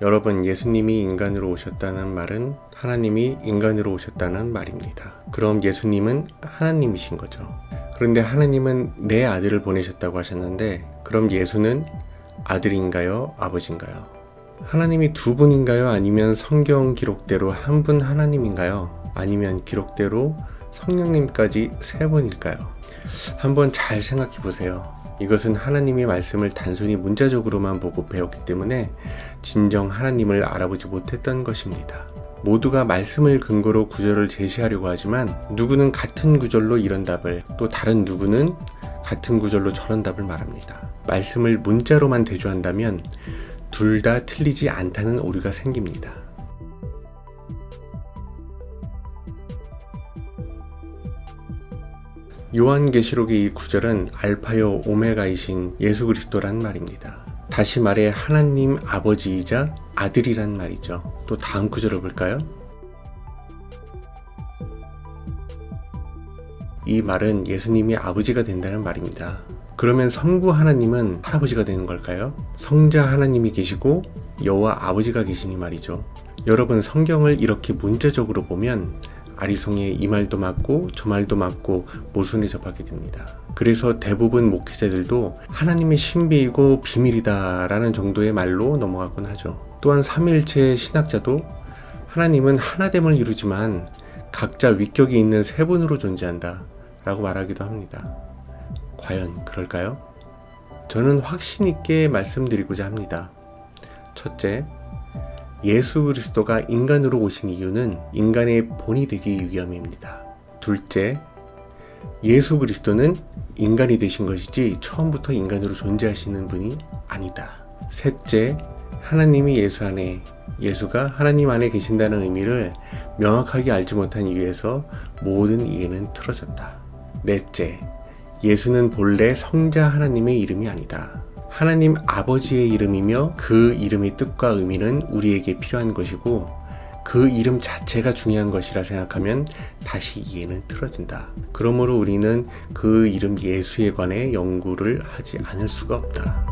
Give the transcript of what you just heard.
여러분, 예수님이 인간으로 오셨다는 말은 하나님이 인간으로 오셨다는 말입니다. 그럼 예수님은 하나님이신 거죠. 그런데 하나님은 내 아들을 보내셨다고 하셨는데, 그럼 예수는 아들인가요? 아버지인가요? 하나님이 두 분인가요? 아니면 성경 기록대로 한 분 하나님인가요? 아니면 기록대로 성령님까지 세 분일까요? 한번 잘 생각해 보세요. 이것은 하나님의 말씀을 단순히 문자적으로만 보고 배웠기 때문에 진정 하나님을 알아보지 못했던 것입니다. 모두가 말씀을 근거로 구절을 제시하려고 하지만 누구는 같은 구절로 이런 답을 또 다른 누구는 같은 구절로 저런 답을 말합니다. 말씀을 문자로만 대조한다면 둘 다 틀리지 않다는 오류가 생깁니다. 요한계시록의 이 구절은 알파요 오메가이신 예수 그리스도란 말입니다. 다시 말해 하나님 아버지이자 아들이란 말이죠. 또 다음 구절을 볼까요? 이 말은 예수님이 아버지가 된다는 말입니다. 그러면 성부 하나님은 할아버지가 되는 걸까요? 성자 하나님이 계시고 여호와 아버지가 계시니 말이죠. 여러분 성경을 이렇게 문자적으로 보면 아리송에 이 말도 맞고 저 말도 맞고 모순에 접하게 됩니다. 그래서 대부분 목회자들도 하나님의 신비이고 비밀이다라는 정도의 말로 넘어가곤 하죠. 또한 삼일체 신학자도 하나님은 하나됨을 이루지만 각자 위격이 있는 세 분으로 존재한다 라고 말하기도 합니다. 과연 그럴까요? 저는 확신 있게 말씀드리고자 합니다. 첫째, 예수 그리스도가 인간으로 오신 이유는 인간의 본이 되기 위함입니다. 둘째, 예수 그리스도는 인간이 되신 것이지 처음부터 인간으로 존재하시는 분이 아니다. 셋째, 하나님이 예수 안에, 예수가 하나님 안에 계신다는 의미를 명확하게 알지 못한 이유에서 모든 이해는 틀어졌다. 넷째, 예수는 본래 성자 하나님의 이름이 아니다. 하나님 아버지의 이름이며 그 이름의 뜻과 의미는 우리에게 필요한 것이고 그 이름 자체가 중요한 것이라 생각하면 다시 이해는 틀어진다. 그러므로 우리는 그 이름 예수에 관해 연구를 하지 않을 수가 없다.